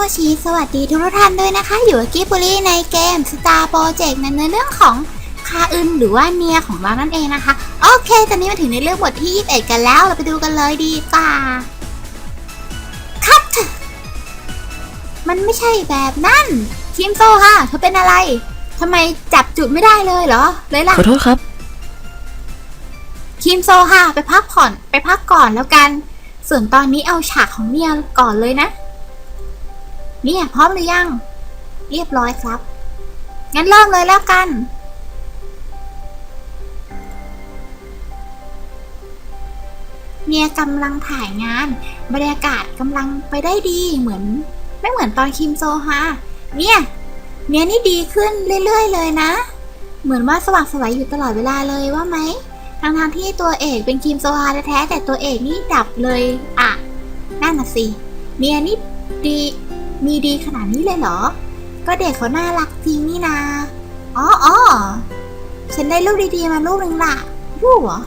โมชิสวัสดีทุกท่านด้วยนะคะ อยู่กับกิบบุรีในเกม Star Project ในเนื้อเรื่องของคาอึนหรือว่าเนียของเรานั่นเองนะคะ โอเคตอนนี้มาถึงในเรื่องบทที่ 21 กันแล้ว เราไปดูกันเลยดีกว่าคัดมันไม่ใช่แบบนั้นคิมโซค่ะเธอเป็นอะไรทำไมจับจุดไม่ได้เลยเหรอ เลยล่ะขอโทษครับคิมโซค่ะไปพักผ่อนไปพักก่อนแล้วกัน ส่วนตอนนี้เอาฉากของเนียก่อนเลยนะ เนี่ยพร้อมหรือยัง เรียบร้อยครับ งั้นเริ่มเลยแล้วกันเนียกำลังถ่ายงาน บรรยากาศกำลังไปได้ดีเหมือน ไม่เหมือนตอนคิมโซฮะเนี่ยเนียนี่ดีขึ้นเรื่อยๆเลยนะ เหมือนว่าสว่างสวยอยู่ตลอดเวลาเลยว่าไหมทางทางที่ตัวเอกเป็นคิมโซฮาแท้ๆแต่ตัวเอกนี่ดับเลย อะ นั่นน่ะสิ เมียนี่ดี มีดีขนาดนี้เลยเหรอ ก็เด็กเขาน่ารักจริงนี่นาอ๋ออ๋อฉันได้รูปดีๆมารูปหนึ่งละรูปเหรอ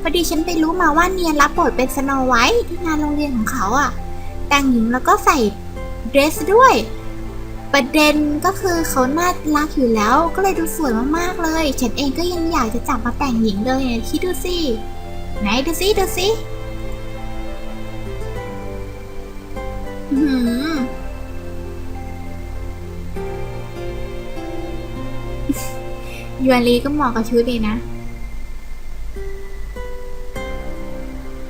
พอดีฉันไปรู้มาว่าเนียนรับบทเป็นสโนไวท์ที่งานโรงเรียนของเขาอะแต่งหญิงแล้วก็ใส่เดรสด้วย ประเด็นก็คือเขาน่ารักอยู่แล้ว ก็เลยดูสวยมากๆเลย ฉันเองก็ยังอยากจะจับมาแต่งหญิงเลยคิดดูสิไหนดูสิดูสิหือ ยูอารีก็เหมาะกับชุดดีนะ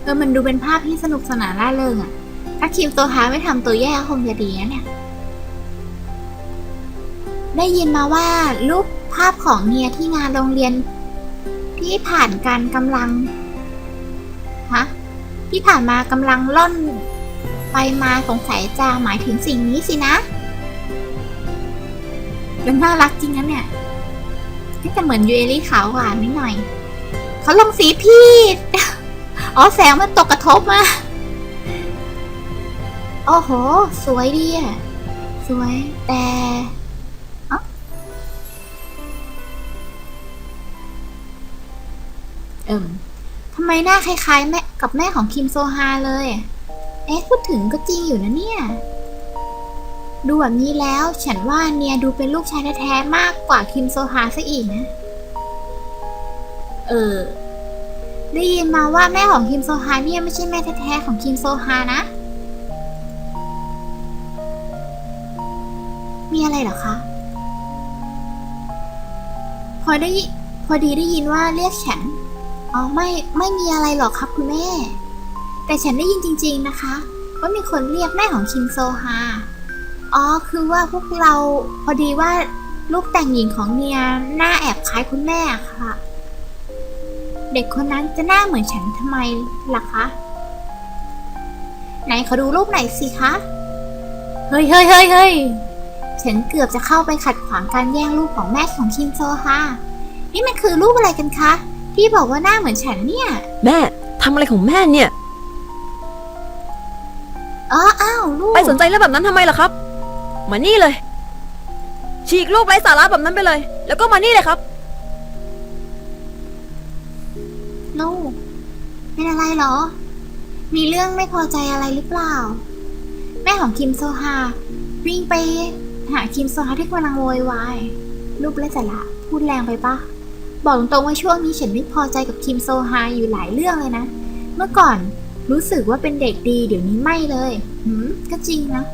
เออมันดูเป็นภาพที่สนุกสนานร่าเริงอะถ้าคิมตัวฮาไม่ทำตัวแย่ก็คงจะดีนะเนี่ย ได้ยินมาว่ารูปภาพของเนียที่งานโรงเรียน ที่ผ่านการกำลังฮะที่ผ่านมากำลังล่อนไปมาสงสัยจะหมายถึงสิ่งนี้สินะมันน่ารักจริงนะเนี่ย ก็จะเหมือนยูเอลี่ขาวหวานนิดหน่อย เขาลงสีผิด อ๋อแสงมันตกกระทบมาโอ้โห สวยดีอะสวยแต่เอ้าเอิมทำไมหน้าคล้ายๆแม่กับแม่ของคิมโซฮาเลย เอ๊ะพูดถึงก็จริงอยู่นะเนี่ย ดูแบบนี้แล้ว ฉันว่าเนียดูเป็นลูกชายแท้ๆมากกว่าคิมโซฮาซะอีกนะ เออ ได้ยินมาว่าแม่ของคิมโซฮาเนี่ยไม่ใช่แม่แท้ๆของคิมโซฮานะ มีอะไรเหรอคะ พอได้พอดีได้ยินว่าเรียกฉัน อ๋อไม่ไม่มีอะไรหรอกครับคุณแม่ แต่ฉันได้ยินจริง ๆนะคะว่ามีคนเรียกแม่ของคิมโซฮา อ๋อ คือว่าพวกเราพอดีว่าลูกแต่งหญิงของเนียหน้าแอบคล้ายคุณแม่ค่ะ เด็กคนนั้นจะหน้าเหมือนฉันทำไมล่ะคะ ไหนขอดูรูปหน่อยสิคะ เฮ้ยเฮ้ยเฮ้ยเฮ้ยฉันเกือบจะเข้าไปขัดขวางการแย่งรูปของแม่ของคิมโซฮานี่มันคือรูปอะไรกันคะ ที่บอกว่าหน้าเหมือนฉันเนี่ย แม่ทำอะไรของแม่เนี่ย อ๋อ อ้าวลูก ไปสนใจเรื่องแบบนั้นทำไมล่ะครับ มานี่เลย ฉีกรูปไร้สาระแบบนั้นไปเลย แล้วก็มานี่เลยครับ ลูกเป็นอะไรเหรอ มีเรื่องไม่พอใจอะไรหรือเปล่า แม่ของคิมโซฮาวิ่งไปหาคิมโซฮาที่กำลังโวยวายรูปไร้สาระพูดแรงไปปะบอกตรงๆว่าช่วงนี้ฉันไม่พอใจกับคิมโซฮาอยู่หลายเรื่องเลยนะ เมื่อก่อนรู้สึกว่าเป็นเด็กดีเดี๋ยวนี้ไม่เลยหืมก็จริงนะ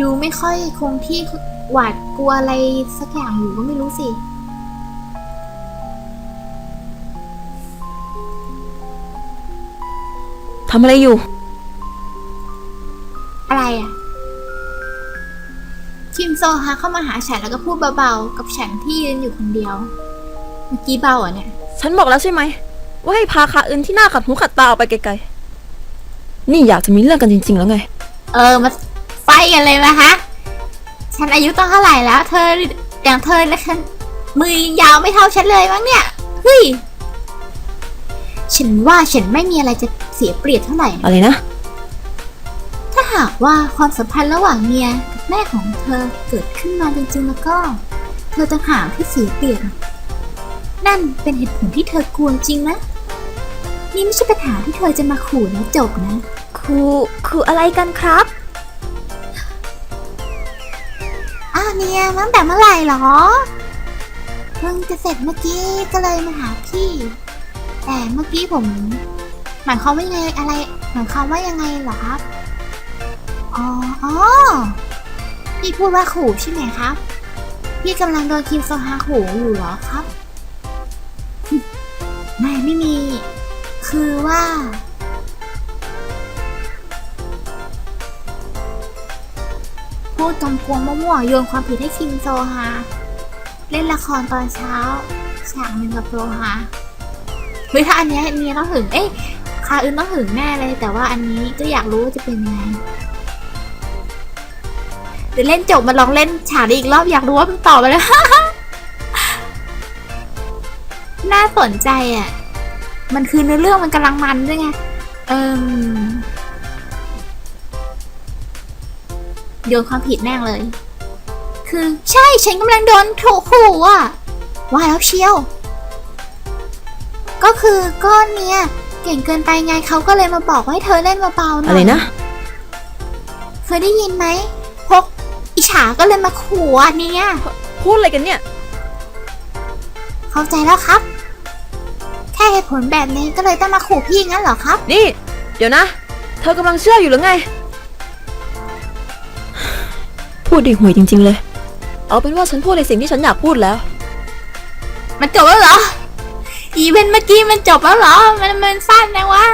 ดูไม่ค่อยคงที่หวาดกลัวอะไรสักอย่างอยู่ก็ไม่รู้สิทำอะไรอยู่ อะไรอะคิมโซฮาเข้ามาหาฉันแล้วก็พูดเบาๆ กับฉันที่ยืนอยู่คนเดียว เมื่อกี้เบาอะเนี่ย ฉันบอกแล้วใช่ไหม ว่าให้พาคาอื่นที่หน้าขัดหูขัดตาออกไปไกลๆ นี่อยากจะมีเรื่องกันจริงๆแล้วไง เออ มา ไฟกันเลยนะฮะฉันอายุต้องเท่าไหร่แล้ว เธออย่างเธอแล้วฉันมือยาวไม่เท่าฉันเลยมั้งเนี่ย เฮ้ย ฉันว่าฉันไม่มีอะไรจะเสียเปรียบเท่าไหร่นะอะไรนะ ถ้าหากว่าความสัมพันธ์ระหว่างเมียกับแม่ของเธอเกิดขึ้นมาจริงๆแล้วก็ เธอจะหากที่เสียเปรียบ นั่นเป็นเหตุผลที่เธอกลัวจริงนะ นี่ไม่ใช่ปัญหาที่เธอจะมาขู่แล้วจบนะ ครูครูอะไรกันครับ เนี่ยตั้งแต่เมื่อไหร่เหรอ เพิ่งจะเสร็จเมื่อกี้ก็เลยมาหาพี่ แต่เมื่อกี้ผมหมายความว่าไงอะไรหมายความว่ายังไงเหรอครับ อ๋ออ๋อพี่พูดว่าขู่ใช่ไหมครับ พี่กำลังโดนคิมโซฮาขู่อยู่เหรอครับ ไม่ไม่มี คือว่า พูดกำกวงมั่วๆโยนความผิดให้คิมโซฮาเล่นละครตอนเช้าฉากหนึ่งกับโซฮาเฮ้ยถ้าอันเนี้ยเนียต้องหึง เอ๊ะคาอื่นต้องหึงแน่เลย แต่ว่าอันนี้ก็อยากรู้ว่าจะเป็นยังไงเดี๋ยวเล่นจบมาลองเล่นฉากนี้อีกรอบอยากรู้ว่ามันต่อไปแล้วน่าสนใจอะ มันคือเนื้อเรื่องมันกำลังมันด้วยไง เอิม โยนความผิดแม่งเลย คือใช่ฉันกำลังโดนถูกขู่อะว่าแล้วเชียว ก็คือก้อนเนี่ยเก่งเกินไปไงเขาก็เลยมาบอกว่าให้เธอเล่นเบาๆหน่อยอะไรนะ เคยได้ยินไหมพวกอิจฉาก็เลยมาขู่อะเนี่ยพูดอะไรกันเนี่ย เข้าใจแล้วครับ แค่เหตุผลแบบนี้ก็เลยต้องมาขู่พี่งั้นเหรอครับ นี่ เดี๋ยวนะ เธอกำลังเชื่ออยู่หรือไง พูดดีห่วยจริง ๆ เลย เอาเป็นว่าฉันพูดในสิ่งที่ฉันอยากพูดแล้ว มันจบแล้วเหรอ อีเวนต์เมื่อกี้มันจบแล้วเหรอ มันมันสั้นนะวะ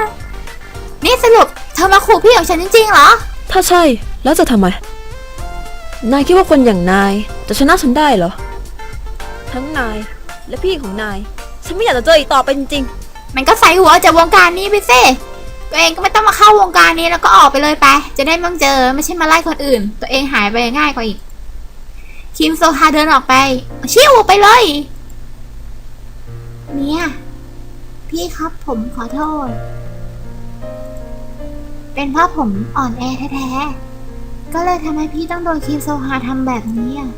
นี่สรุปเธอมาขู่พี่ของฉันจริงๆเหรอ ถ้าใช่แล้วจะทำไม นายคิดว่าคนอย่างนายจะชนะฉันได้เหรอ ทั้งนายและพี่ของนาย ฉันไม่อยากจะเจออีกต่อไปจริงมันก็ใส่หัวออกจากวงการนี้ไปสิ ตัวเองก็ไม่ต้องมาเข้าวงการนี้แล้วก็ออกไปเลยไป จะได้ไม่ต้องเจอไม่ใช่มาไล่คนอื่น ตัวเองหายไปง่ายกว่าอีก คิมโซฮาเดินออกไป ชิวไปเลย เนี่ยพี่ครับผมขอโทษ เป็นเพราะผมอ่อนแอแท้ๆ ก็เลยทำให้พี่ต้องโดนคิมโซฮาทำแบบนี้อะ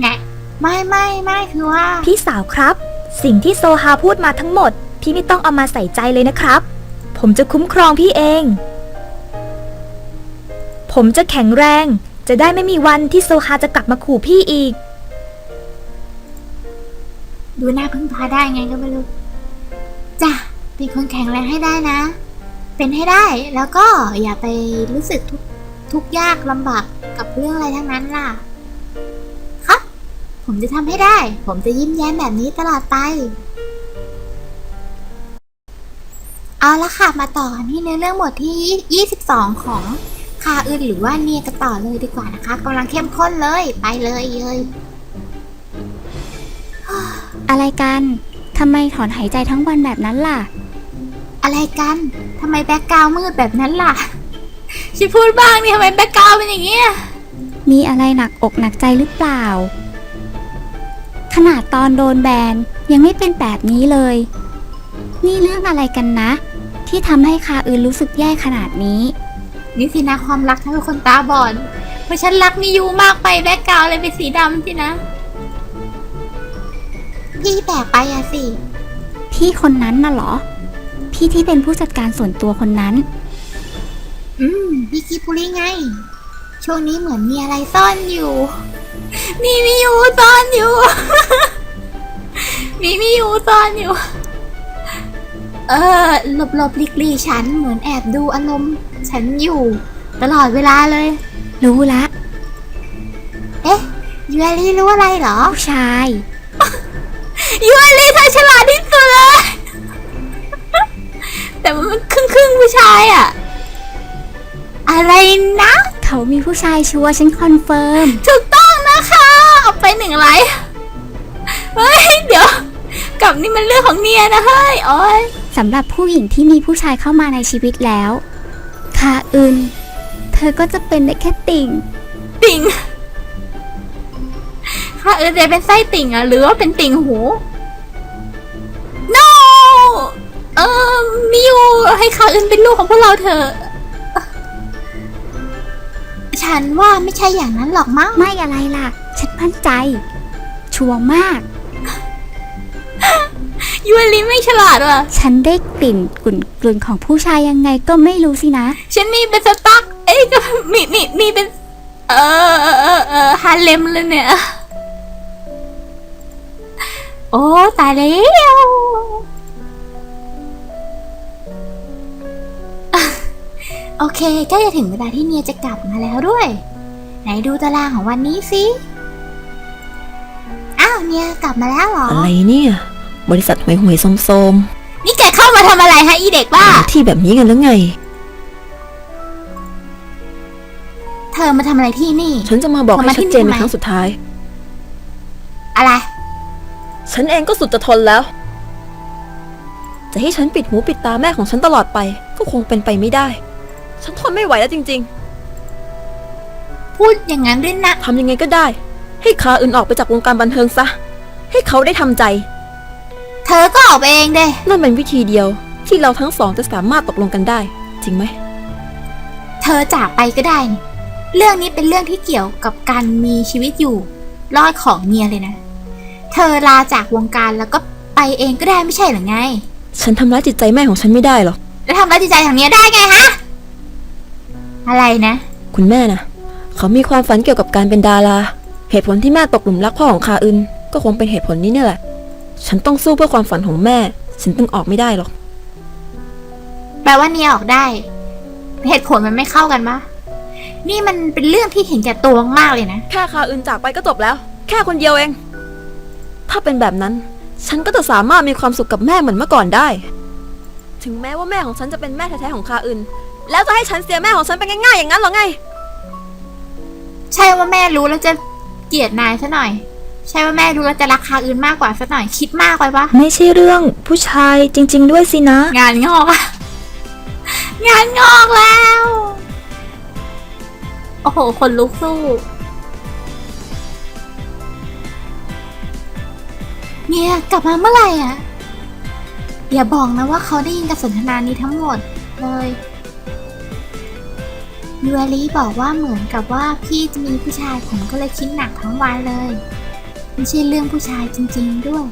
แงะไม่ไม่ไม่คือว่า พี่สาวครับ สิ่งที่โซฮาพูดมาทั้งหมด พี่ไม่ต้องเอามาใส่ใจเลยนะครับ ผมจะคุ้มครองพี่เอง ผมจะแข็งแรง จะได้ไม่มีวันที่โซฮาจะกลับมาขู่พี่อีก ดูหน้าพึ่งพาได้ไงก็ไม่รู้จ้ะเป็นคนแข็งแรงให้ได้นะ เป็นให้ได้แล้วก็อย่าไปรู้สึกทุกทุกยากลำบากกับเรื่องอะไรทั้งนั้นล่ะ ครับ ผมจะทำให้ได้ ผมจะยิ้มแย้มแบบนี้ตลอดไป เอาละค่ะมาต่อกันที่ในเรื่องบทที่ 22 ของคาอื่นหรือว่าเนียกันต่อเลยดีกว่านะคะกำลังเข้มข้นเลยไปเลยเลยอะไรกันทำไมถอนหายใจทั้งวันแบบนั้นล่ะ อะไรกันทำไมแบ็กกราวมืดแบบนั้นล่ะชิพูดบ้างนี่ทำไมแบ็กกราวเป็นอย่างเงี้ยมีอะไรหนักอกหนักใจหรือเปล่า ขนาดตอนโดนแบนยังไม่เป็นแบบนี้เลย นี่เรื่องอะไรกันนะ ที่ทำให้คาอื่นรู้สึกแย่ขนาดนี้ นี่สินะความรักทำให้คนตาบอดเพราะฉันรักมิยูมากไปแบ็กกราวเลยเป็นสีดำสินะ พี่แปลกไปอะสิ พี่คนนั้นน่ะเหรอ พี่ที่เป็นผู้จัดการส่วนตัวคนนั้น อืมพี่คิปุริไง ช่วงนี้เหมือนมีอะไรซ่อนอยู่ มีมิยูซ่อนอยู่ มีมิยูซ่อนอยู่ เออหลบหลบๆหลีกๆฉันเหมือนแอบดูอารมณ์ฉันอยู่ ตลอดเวลาเลย รู้ละ เอ๊ะยูเอลี่รู้อะไรเหรอ ผู้ชาย ยูเอลี่เธอฉลาดที่สุดเลย แต่มันครึ่งครึ่งๆผู้ชายอะอะไรนะ เขามีผู้ชายชัวร์ฉันคอนเฟิร์ม ถูกต้องนะคะ เอาไปหนึ่งไลค์เฮ้ย เดี๋ยวกลับนี่มันเรื่องของเนียนะเฮ้ย โอ้ย สำหรับผู้หญิงที่มีผู้ชายเข้ามาในชีวิตแล้วคาอึน เธอก็จะเป็นได้แค่ติ่ง ติ่งค่ะเออจะเป็นไส้ติ่งอะหรือว่าเป็นติ่งหู no เออมิวให้คาอื่นเป็นลูกของพวกเราเถอะฉันว่าไม่ใช่อย่างนั้นหรอกมั้ง ไม่อะไรล่ะ ฉันมั่นใจ ชัวร์มาก ยูเอลิไม่ฉลาดว่ะ ฉันได้กลิ่นกลุ่นกลุ่นของผู้ชายยังไงก็ไม่รู้สินะ ฉันมีเป็นสตั๊กเอ้ยก็มีมีมีเป็นเออเออเออเออฮาเลมเลยเนี่ย โอ้ตายแล้วอะโอเคใก็จะถึงเวลาที่เนียจะกลับมาแล้วด้วย ไหนดูตารางของวันนี้สิ อ้าวเนียกลับมาแล้วเหรอ อะไรเนี่ย บริษัทหวยหวยๆโสมนี่แกเข้ามาทำอะไรฮะอีเด็กๆบ้า หาที่แบบนี้กันแล้วไง เธอมาทำอะไรที่นี่ ฉันจะมาบอกทำไมให้ชัดเจนที่ในนี่ทำไมครั้งสุดท้าย อะไร ฉันเองก็สุดจะทนแล้ว จะให้ฉันปิดหูปิดตาแม่ของฉันตลอดไป ก็คงเป็นไปไม่ได้ ฉันทนไม่ไหวแล้วจริง พูดอย่างนั้นด้วยนะ ๆทำยังไงก็ได้ ให้คาอื่นออกไปจากวงการบันเทิงซะ ให้เขาได้ทำใจ เธอก็ออกไปเองเด้นั่นเป็นวิธีเดียวที่เราทั้งสองจะสามารถตกลงกันได้ จริงไหม เธอจากไปก็ได้นี่เรื่องนี้เป็นเรื่องที่เกี่ยวกับการมีชีวิตอยู่ รอดของเมียเลยนะ เธอลาจากวงการแล้วก็ไปเองก็ได้ไม่ใช่หรือไง ฉันทำร้ายจิตใจแม่ของฉันไม่ได้หรอก แล้วทำร้ายจิตใจของเมียได้ไงฮะ อะไรนะ คุณแม่นะเขามีความฝันเกี่ยวกับการเป็นดารา เหตุผลที่แม่ตกหลุมรักพ่อของคาอึนก็คงเป็นเหตุผลนี้เนี่ยแหละ ฉันต้องสู้เพื่อความฝันของแม่ ฉันต้องออกไม่ได้หรอก แปลว่าเนียออกได้ เหตุผลมันไม่เข้ากันปะนี่มันเป็นเรื่องที่เห็นแก่ตัวมากๆเลยนะ แค่คาอึนจากไปก็จบแล้ว แค่คนเดียวเอง ถ้าเป็นแบบนั้น ฉันก็จะสามารถมีความสุขกับแม่เหมือนเมื่อก่อนได้ ถึงแม้ว่าแม่ของฉันจะเป็นแม่แท้ๆของคาอึนแล้วจะให้ฉันเสียแม่ของฉันไปง่ายๆอย่างนั้นเหรอไง ใช่ว่าแม่รู้แล้วจะเกลียดนายซะหน่อย ใช่ว่าแม่รู้แล้วจะรักคาอื่นมากกว่าซะหน่อยคิดมากไปปะไม่ใช่เรื่องผู้ชายจริง ๆ ด้วยสินะ งานงอกอะงานงอกแล้ว โอ้โห คนลุกสู้ เนี่ยกลับมาเมื่อไหร่อะอย่าบอกนะว่าเขาได้ยินการสนทนานี้ทั้งหมดเลยยูอารีบอกว่าเหมือนกับว่าพี่จะมีผู้ชายผมก็เลยคิดหนักทั้งวันเลย ไม่ใช่เรื่องผู้ชายจริง ๆ ด้วย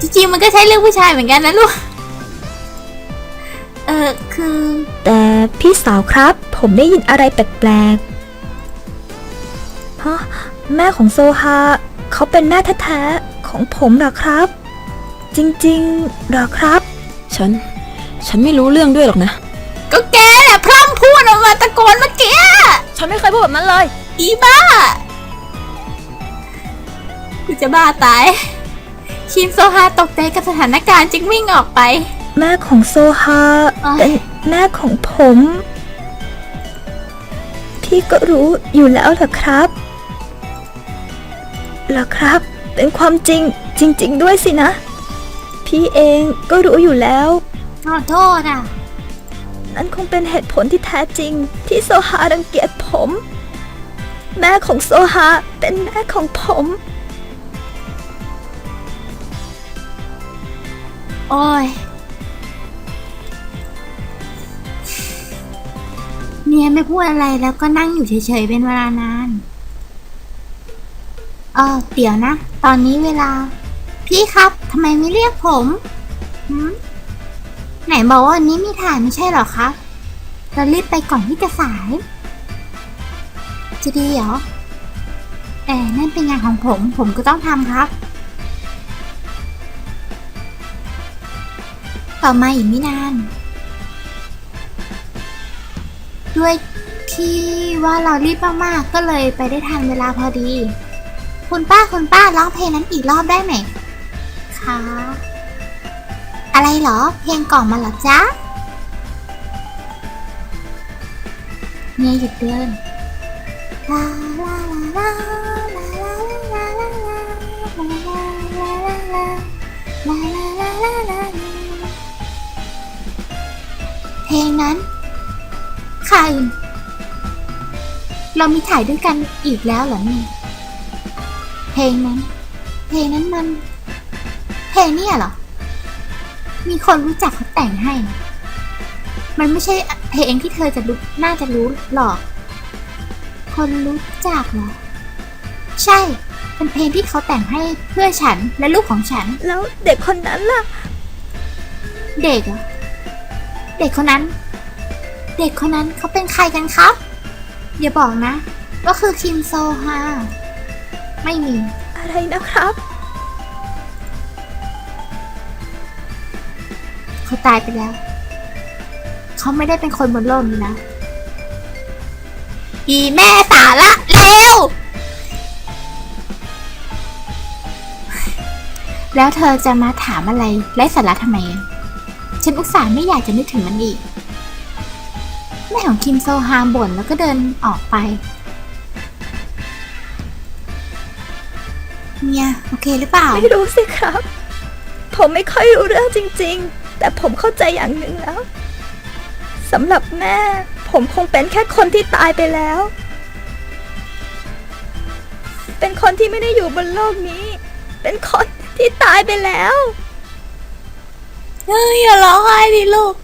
จริงๆมันก็ใช่เรื่องผู้ชายเหมือนกันนะลูก เออคือ แต่พี่สาวครับ ผมได้ยินอะไรแปลกๆฮะแม่ของโซฮาเขาเป็นแม่แท้ๆของผมเหรอครับ จริงๆเหรอครับ ฉัน ฉันไม่รู้เรื่องด้วยหรอกนะ ก็แกแหละพร่ำพูดออกมาตะโกนเมื่อกี้ ฉันไม่เคยพูดแบบนั้นเลย อีบ้า กูจะบ้าตาย ชินโซฮาตกใจกับสถานการณ์จึงวิ่งออกไป แม่ของโซฮาอ๋อ เป็นแม่ของผม พี่ก็รู้อยู่แล้วเหรอครับเหรอครับ เป็นความจริงจริง ๆ ด้วยสินะ พี่เองก็รู้อยู่แล้ว ขอโทษอะ นั่นคงเป็นเหตุผลที่แท้จริง ที่โซฮารังเกียจผม แม่ของโซฮาเป็นแม่ของผม โอ้ยเนี่ยไม่พูดอะไรแล้วก็นั่งอยู่เฉยๆเป็นเวลานานเออเดี๋ยวนะ ตอนนี้เวลา พี่ครับทำไมไม่เรียกผมหืมไหนบอกว่าวันนี้มีถ่ายไม่ใช่เหรอครับเรารีบไปก่อนที่จะสาย จะดีเหรอแต่นั่นเป็นงานของผม ผมก็ต้องทำครับ ต่อมาอีกไม่นาน ด้วยที่ว่าเรารีบมากๆ ก็เลยไปได้ทันเวลาพอดี คุณป้าคุณป้าร้องเพลงนั้นอีกรอบได้ไหมคะอะไรเหรอ เพลงกล่อมมาหรอจ๊ะเนี่ยหยุดเดินลาลาลาลาลาลาลาลาลาลาลาลาลาลาลาลาลาลา เพลงนั้น ใคร เรามีถ่ายด้วยกันอีกแล้วเหรอเนี่ยเพลงนั้น เพลงนั้นมัน เพลงเนี่ยเหรอ มีคนรู้จักเขาแต่งให้มันไม่ใช่เพลงที่เธอจะรู้น่าจะรู้หรอก คนรู้จักเหรอ ใช่ เป็นเพลงที่เขาแต่งให้เพื่อฉันและลูกของฉัน แล้วเด็กคนนั้นล่ะ เด็กเหรอ เด็กคนนั้น เด็กคนนั้นเขาเป็นใครกันครับ อย่าบอกนะ ก็คือคิมโซฮาไม่มี อะไรนะครับ เขาตายไปแล้ว เขาไม่ได้เป็นคนบนโลกนี้นะ อีแม่สาระเร็ว แล้วเธอจะมาถามอะไรไร้สาระทำไม ฉันอุตส่าห์ไม่อยากจะนึกถึงมันอีก แม่ของคิมโซฮามบ่นแล้วก็เดินออกไป เนี่ยโอเคหรือเปล่า ไม่รู้สิครับ ผมไม่ค่อยรู้เรื่องจริงๆ แต่ผมเข้าใจอย่างหนึ่งแล้วสำหรับแม่ ผมคงเป็นแค่คนที่ตายไปแล้ว เป็นคนที่ไม่ได้อยู่บนโลกนี้ เป็นคนที่ตายไปแล้ว เฮ้ยอย่าร้องไห้ดิลูก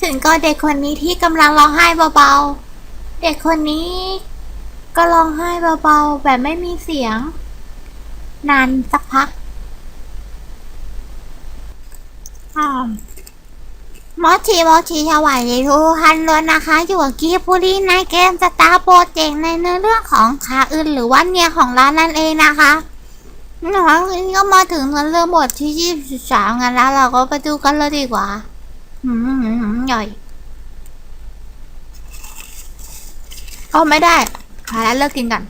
ถึงก็เด็กคนนี้ที่กำลังร้องไห้เบาๆ เด็กคนนี้ ก็ร้องไห้เบาๆ แบบไม่มีเสียง นานสักพักมอชีมอชีสวัสดีทุกท่านเลยนะคะ อยู่กับกีบุรีในเกมสตาร์โปรเจกต์ในเนื้อเรื่องของขาอื่นหรือว่าเนียของร้านนั่นเองนะคะ นะคะทีนี้ก็มาถึงเรื่องบทที่ยี่สิบสามกันแล้ว เราก็ไปดูกันเลยดีกว่า อืมใหญ่ก็ไม่ได้พาแล้วเลิกกินกัน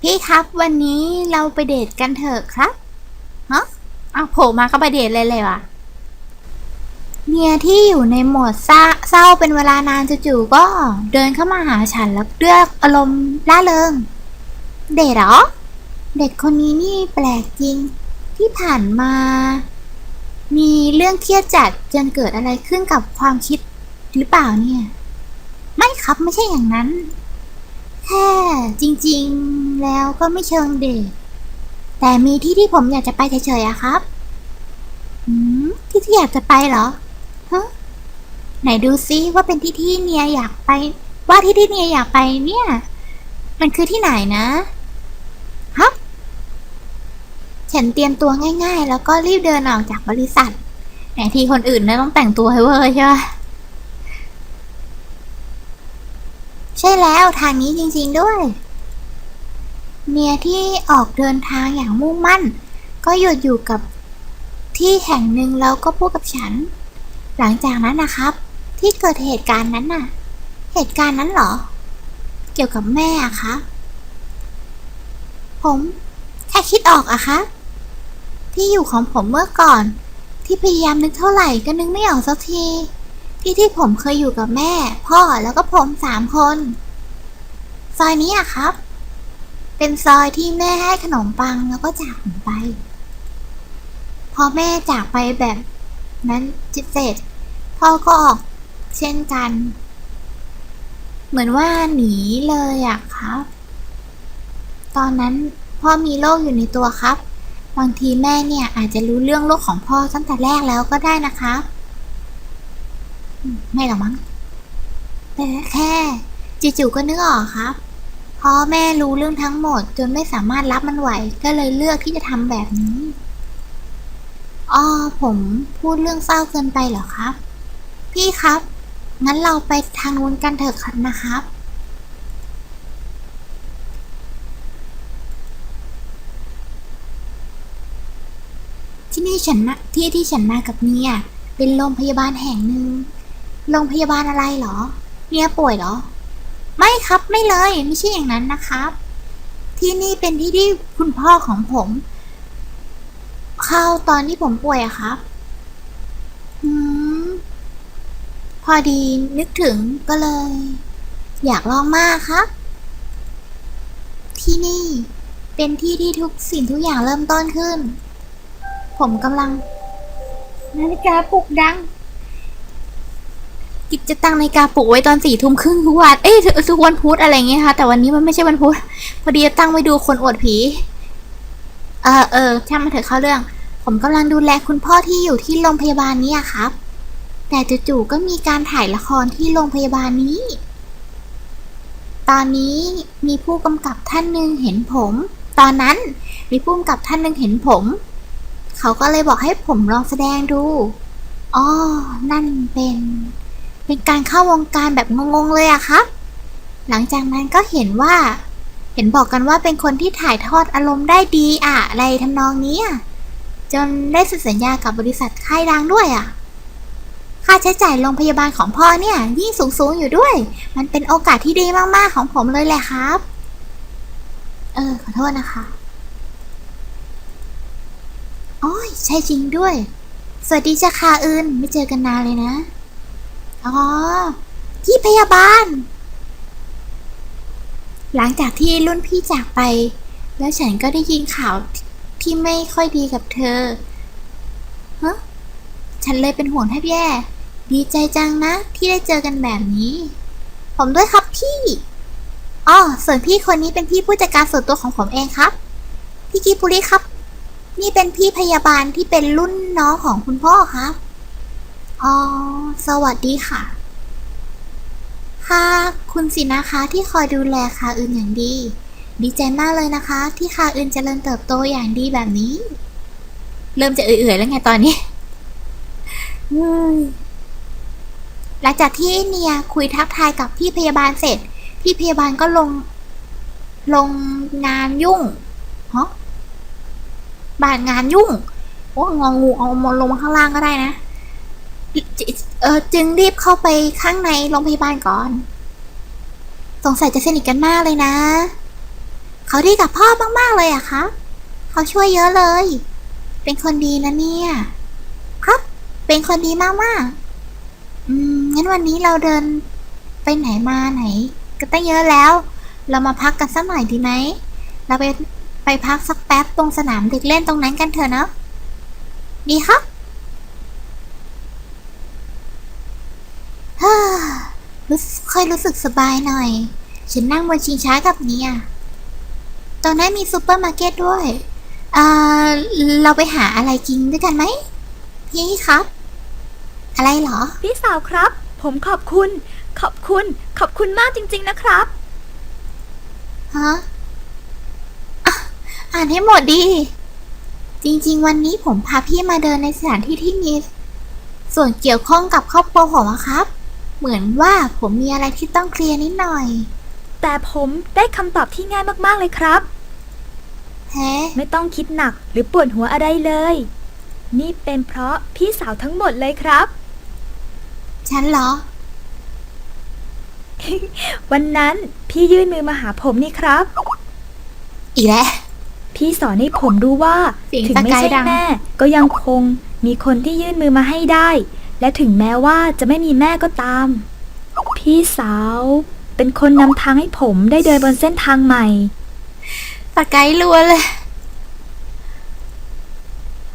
พี่ครับวันนี้เราไปเดทกันเถอะครับฮะอ้าวโผล่มาก็ไปเดทเลยเลยวะเมียที่อยู่ในโหมดเศร้าเศร้าเป็นเวลานานจู่ๆก็เดินเข้ามาหาฉันแล้วเลือกอารมณ์ล่าเริง เด็กเหรอ เด็กคนนี้นี่แปลกจริง ที่ผ่านมา มีเรื่องเครียดจัดจนเกิดอะไรขึ้นกับความคิดหรือเปล่าเนี่ย ไม่ครับไม่ใช่อย่างนั้น แค่จริงๆแล้วก็ไม่เชิงเดทแต่มีที่ที่ผมอยากจะไปเฉยๆอะครับอืมที่ที่อยากจะไปเหรอฮะไหนดูซิว่าเป็นที่ที่เนียอยากไป ว่าที่ที่เนียอยากไปเนี่ย มันคือที่ไหนนะฮะฉันเตรียมตัวง่าย ๆ แล้วก็รีบเดินออกจากบริษัทไหนที่คนอื่นนะต้องแต่งตัวให้เวอร์ใช่ไหมใช่แล้วทางนี้จริงๆด้วย เมียที่ออกเดินทางอย่างมุ่งมั่น ก็หยุดอยู่กับที่แห่งหนึ่งแล้วก็พูดกับฉัน หลังจากนั้นนะครับ ที่เกิดเหตุการณ์นั้นน่ะ เหตุการณ์นั้นเหรอ เกี่ยวกับแม่อะคะ ผมแค่คิดออกอะคะ ที่อยู่ของผมเมื่อก่อน ที่พยายามนึกเท่าไหร่ก็นึกไม่ออกสักที ที่ที่ผมเคยอยู่กับแม่ พ่อแล้วก็ผมสามคน ซอยนี้อะครับ เป็นซอยที่แม่ให้ขนมปังแล้วก็จากผมไป พอแม่จากไปแบบนั้นจิตเสร็จพ่อก็ออกเช่นกัน เหมือนว่าหนีเลยอะครับ ตอนนั้นพ่อมีโรคอยู่ในตัวครับ บางทีแม่เนี่ยอาจจะรู้เรื่องโรคของพ่อตั้งแต่แรกแล้วก็ได้นะครับไม่หรอกมั้ง แต่แค่จู่ๆก็นึกออกครับพ่อแม่รู้เรื่องทั้งหมด จนไม่สามารถรับมันไหว ก็เลยเลือกที่จะทำแบบนี้อ๋อผมพูดเรื่องเศร้าเกินไปเหรอครับ พี่ครับ งั้นเราไปทางนู้นกันเถอะครับนะครับ ที่นี่ฉันมาที่ที่ฉันมากับเนียเป็นโรงพยาบาลแห่งหนึ่งโรงพยาบาลอะไรเหรอ เนียป่วยเหรอ ไม่ครับไม่เลยไม่ใช่อย่างนั้นนะครับ ที่นี่เป็นที่ที่คุณพ่อของผม เข้าตอนที่ผมป่วยอะครับ อืม พ อดีนึกถึงก็เลย อยากลองมากครับ ที่นี่เป็นที่ที่ทุกสิ่งทุกอย่างเริ่มต้นขึ้น ผมกำลังนาฬิกาปลุกดัง กิจจะตั้งนาฬิกาปลุกไว้ตอนสี่ทุ่มครึ่งทุกวันเอ้ยทุกวันพุธอะไรเงี้ยค่ะ แต่วันนี้มันไม่ใช่วันพุธพอดีจะตั้งไว้ดูคนอวดผี เออเออช่างมันเถอะเข้าเรื่อง ผมกำลังดูแลคุณพ่อที่อยู่ที่โรงพยาบาลนี้อะครับ แต่จู่ๆก็มีการถ่ายละครที่โรงพยาบาลนี้ ตอนนี้มีผู้กำกับท่านหนึ่งเห็นผม ตอนนั้นมีผู้กำกับท่านหนึ่งเห็นผม เขาก็เลยบอกให้ผมลองแสดงดู อ๋อ นั่นเป็น เป็นการเข้าวงการแบบงงๆเลยอะครับหลังจากนั้นก็เห็นว่า เห็นบอกกันว่าเป็นคนที่ถ่ายทอดอารมณ์ได้ดีอะอะไรทำนองนี้อะจนได้สัญญากับบริษัทค่ายดังด้วยอะ ค่าใช้จ่ายโรงพยาบาลของพ่อเนี่ย ยิ่งสูงๆอยู่ด้วย มันเป็นโอกาสที่ดีมากๆของผมเลยแหละครับ เออ ขอโทษนะคะโอ้ยใช่จริงด้วย สวัสดีจ้าคาอื่นไม่เจอกันนานเลยนะ อ๋อพี่พยาบาล หลังจากที่รุ่นพี่จากไป แล้วฉันก็ได้ยินข่าวที่ที่ไม่ค่อยดีกับเธอฮะ ฉันเลยเป็นห่วงแทบแย่ ดีใจจังนะที่ได้เจอกันแบบนี้ ผมด้วยครับพี่อ๋อส่วนพี่คนนี้เป็นพี่ผู้จัดการส่วนตัวของผมเองครับ พี่กิปุริครับ นี่เป็นพี่พยาบาลที่เป็นรุ่นน้องของคุณพ่อครับอ๋อสวัสดีค่ะค่ะคุณสินะคะที่คอยดูแลคาอื่นอย่างดี ดีใจมากเลยนะคะ ที่คาอื่นเจริญเติบโตอย่างดีแบบนี้ เริ่มจะเอื่อยๆแล้วไงตอนนี้ หลังจากที่เนียคุยทักทายกับพี่พยาบาลเสร็จ พี่พยาบาลก็ลง ลงงานยุ่งฮะบานงานยุ่งโอ้งองูเอามาลงมาข้างล่างก็ได้นะจเออจึงรีบเข้าไปข้างในโรงพยาบาลก่อน สงสัยจะสนิทกันมากเลยนะ เขาดีกับพ่อมากๆเลยอะครับเขาช่วยเยอะเลย เป็นคนดีนะเนี่ย เป็นคนดีมากๆอืม งั้นวันนี้เราเดินไปไหนมาไหน ก็ตั้งเยอะแล้ว เรามาพักกันสักหน่อยดีไหม เราไปไปพักสักแป๊บตรงสนามเด็กเล่นตรงนั้นกันเถอะเนาะ ดีครับฮ่ารู้สึกค่อยรู้สึกสบายหน่อย ฉันนั่งบนชิงช้ากับเนียตรงนั้นมีซูเปอร์มาร์เก็ตด้วย เอ่อ เราไปหาอะไรกินด้วยกันไหม พี่ครับ อะไรเหรอ พี่สาวครับ ผมขอบคุณ ขอบคุณ ขอบคุณมากจริง ๆ นะครับ ฮะอะอ่านให้หมดดี จริงๆ วันนี้ผมพาพี่มาเดินในสถานที่ที่มี ส่วนเกี่ยวข้องกับครอบครัวผมอะครับ เหมือนว่าผมมีอะไรที่ต้องเคลียร์นิดหน่อย แต่ผมได้คำตอบที่ง่ายมากๆเลยครับ แฮะ ไม่ต้องคิดหนักหรือปวดหัวอะไรเลย นี่เป็นเพราะพี่สาวทั้งหมดเลยครับ ฉันเหรอ วันนั้นพี่ยื่นมือมาหาผมนี่ครับ อีกแล้ว พี่สอนให้ผมรู้ว่า เสียงถึงตะไม่ไคร้ใช่ดัง แม่ ก็ยังคงมีคนที่ยื่นมือมาให้ได้ และถึงแม้ว่าจะไม่มีแม่ก็ตาม พี่สาวเป็นคนนำทางให้ผมได้เดินบนเส้นทางใหม่ ตะไกด์รัวเลย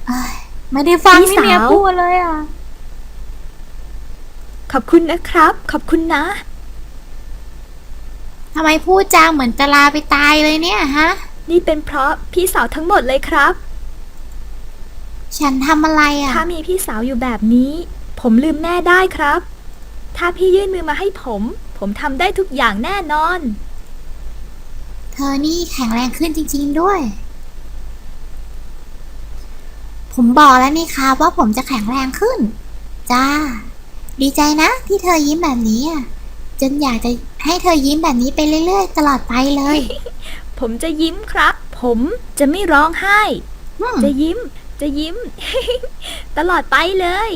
เอ้ย ไม่ได้ฟังพี่ที่เมียสาวพูดเลยอะ ขอบคุณนะครับ ขอบคุณนะ ทำไมพูดจาเหมือนจะลาไปตายเลยเนี่ยฮะ นี่เป็นเพราะพี่สาวทั้งหมดเลยครับ ฉันทำอะไรอะ ถ้ามีพี่สาวอยู่แบบนี้ ผมลืมแม่ได้ครับ ถ้าพี่ยื่นมือมาให้ผม ผมทำได้ทุกอย่างแน่นอน เธอนี่แข็งแรงขึ้นจริง ๆ ด้วย ผมบอกแล้วนี่ครับว่าผมจะแข็งแรงขึ้น จ้า ดีใจนะที่เธอยิ้มแบบนี้อะจนอยากจะให้เธอยิ้มแบบนี้ไปเรื่อยๆ ตลอดไปเลย ผมจะยิ้มครับ ผมจะไม่ร้องไห้อืมจะยิ้ม จะยิ้ม ตลอดไปเลย